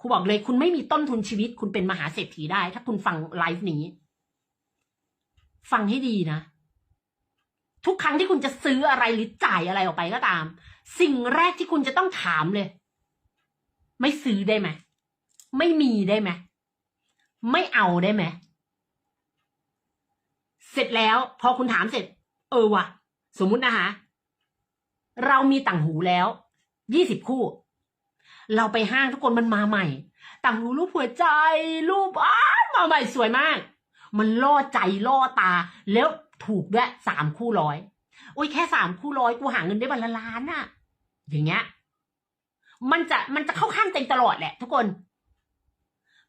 ครูบอกเลยคุณไม่มีต้นทุนชีวิต คุณเป็นมหาเศรษฐีได้ ถ้าคุณฟังไลฟ์นี้ ฟังให้ดีนะ ทุกครั้งที่คุณจะซื้ออะไรหรือจ่ายอะไรออกไปก็ตาม สิ่งแรกที่คุณจะต้องถามเลย ไม่ซื้อได้ไหมไม่มีได้ไหมไม่เอาได้ไหมเสร็จแล้วพอคุณถามเสร็จ เออว่ะสมมุตินะคะเรามีต่างหูแล้วยี่สิบคู่ เราไปห้างทุกคนมันมาใหม่ ต่างหูรูปหัวใจ รูปอ้ามาใหม่สวยมาก มันล่อใจล่อตา แล้วถูกด้วยสามคู่ร้อยโอ้ยแค่สามคู่ร้อยกูหาเงินได้วันละล้านน่ะอย่างเงี้ย มันจะมันจะเข้าข้างเต็งตลอดแหละ ทุกคน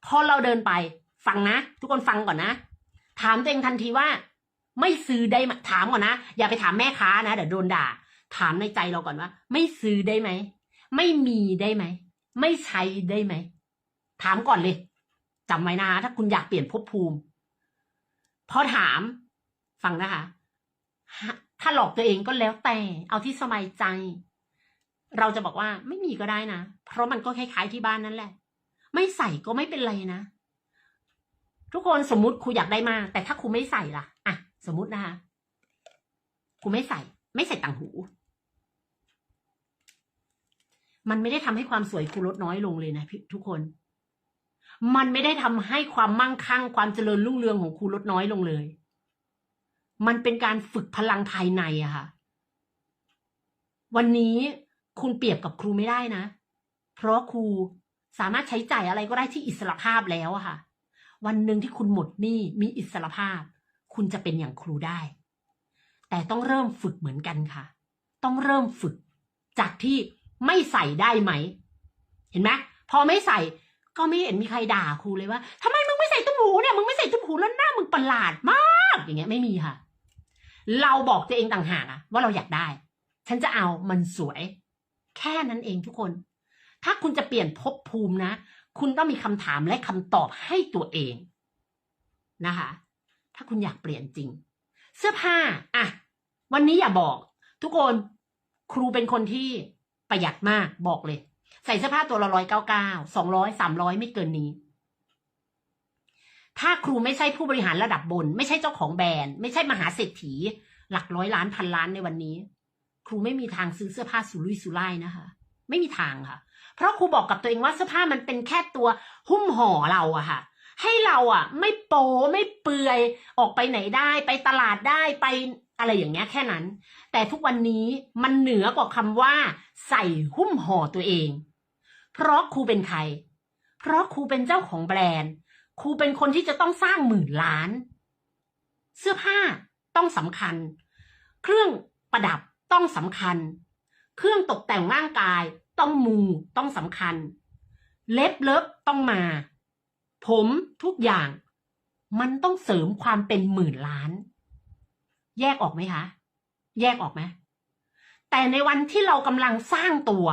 พอเราเดินไป ฟังนะ ทุกคนฟังก่อนนะ ถามตัวเองทันทีว่า ไม่ซื้อได้ไหมถามก่อนนะ อย่าไปถามแม่ค้านะเดี๋ยวโดนด่า ถามในใจเราก่อนว่า ไม่ซื้อได้ไหม ไม่มีได้ไหม ไม่ใช้ได้ไหม ถามก่อนเลยจำไว้นะถ้าคุณอยากเปลี่ยนภพภูมิ พอถามฟังนะคะฮะถ้าหลอกตัวเองก็แล้วแต่ เอาที่สบายใจ เราจะบอกว่าไม่มีก็ได้นะ เพราะมันก็คล้ายๆที่บ้านนั่นแหละ ไม่ใส่ก็ไม่เป็นไรนะ ทุกคนสมมุติครูอยากได้มาก แต่ถ้าครูไม่ใส่ล่ะ อะ สมมุตินะคะครูไม่ใส่ ไม่ใส่ต่างหู มันไม่ได้ทำให้ความสวยครูลดน้อยลงเลยนะทุกคน มันไม่ได้ทำให้ความมั่งคั่ง ความเจริญรุ่งเรืองของครูลดน้อยลงเลย มันเป็นการฝึกพลังภายในอะค่ะ วันนี้คุณเปรียบกับครูไม่ได้นะ เพราะครูสามารถใช้จ่ายอะไรก็ได้ที่อิสระภาพแล้วอะค่ะ วันหนึ่งที่คุณหมดหนี้มีอิสระภาพ คุณจะเป็นอย่างครูได้ แต่ต้องเริ่มฝึกเหมือนกันค่ะ ต้องเริ่มฝึกจากที่ ไม่ใส่ได้ไหม เห็นไหมพอไม่ใส่ก็ไม่เห็นมีใครด่าครูเลยว่าทำไมมึงไม่ใส่ตุ้มหูเนี่ยมึงไม่ใส่ตุ้มหูแล้วหน้ามึงประหลาดมาก อย่างเงี้ยไม่มีค่ะ เราบอกตัวเองต่างหากอะว่าเราอยากได้ ฉันจะเอามันสวย แค่นั้นเองทุกคน ถ้าคุณจะเปลี่ยนภพภูมินะ คุณต้องมีคำถามและคำตอบให้ตัวเองนะคะ ถ้าคุณอยากเปลี่ยนจริง เสื้อผ้าอะวันนี้อย่าบอก ทุกคนครูเป็นคนที่ ประหยัดมากบอกเลย ใส่เสื้อผ้าตัวละร้อยเก้าเก้าสองร้อยสามร้อยไม่เกินนี้ ถ้าครูไม่ใช่ผู้บริหารระดับบน ไม่ใช่เจ้าของแบรนด์ไม่ใช่มหาเศรษฐี หลักร้อยล้านพันล้านในวันนี้ ครูไม่มีทางซื้อเสื้อผ้าสุรุ่ยสุร่ายนะคะ ไม่มีทางค่ะ เพราะครูบอกกับตัวเองว่าเสื้อผ้ามันเป็นแค่ตัวหุ้มห่อเราอะค่ะ ให้เราอะไม่โปไม่เปื่อยออกไปไหนได้ ไปตลาดได้ไปอะไรอย่างเงี้ยแค่นั้น แต่ทุกวันนี้มันเหนือกว่าคำว่า ใส่หุ้มห่อตัวเอง เพราะครูเป็นใคร เพราะครูเป็นเจ้าของแบรนด์ครูเป็นคนที่จะต้องสร้างหมื่นล้าน เสื้อผ้าต้องสำคัญ เครื่องประดับต้องสำคัญ เครื่องตกแต่งร่างกายต้องมูต้องสำคัญ เล็บเล็บต้องมา ผมทุกอย่าง มันต้องเสริมความเป็นหมื่นล้าน แยกออกไหมคะ แยกออกไหมแต่ในวันที่เรากำลังสร้างตัว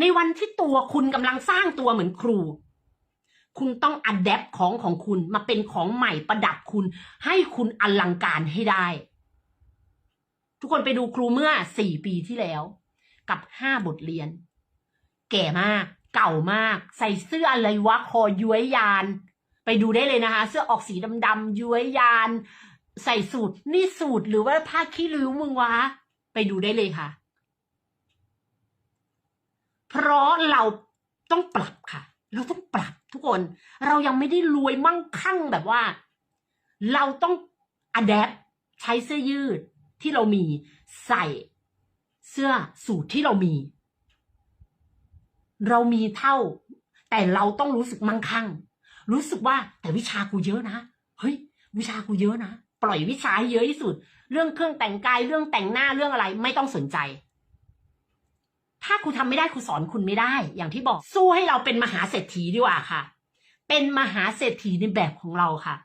ในวันที่ตัวคุณกำลังสร้างตัวเหมือนครู คุณต้องอัดแอปของของคุณมาเป็นของใหม่ประดับคุณ ให้คุณอลังการให้ได้ ทุกคนไปดูครูเมื่อสี่ปีที่แล้ว กับห้าบทเรียน แก่มาก เก่ามาก ใส่เสื้ออะไรวะคอย้วยยาน ไปดูได้เลยนะคะ เสื้อออกสีดำๆย้วยยาน ใส่สูตรนี่สูตรหรือว่าผ้าขี้ริ้วมึงวะ ไปดูได้เลยค่ะ เพราะเราต้องปรับค่ะ เราต้องปรับทุกคน เรายังไม่ได้รวยมั่งคั่งแบบว่า เราต้องอัดแอปใช้เสื้อยืดที่เรามีใส่เสื้อสูทที่เรามี เรามีเท่า แต่เราต้องรู้สึกมั่งคั่ง รู้สึกว่าแต่วิชากูเยอะนะ เฮ้ย วิชากูเยอะนะ ปล่อยวิชาเยอะที่สุด เรื่องเครื่องแต่งกาย เรื่องแต่งหน้า เรื่องอะไร ไม่ต้องสนใจ ถ้าครูทำไม่ได้ครูสอนคุณไม่ได้ อย่างที่บอก สู้ให้เราเป็นมหาเศรษฐีดีกว่าค่ะ เป็นมหาเศรษฐีในแบบของเราค่ะ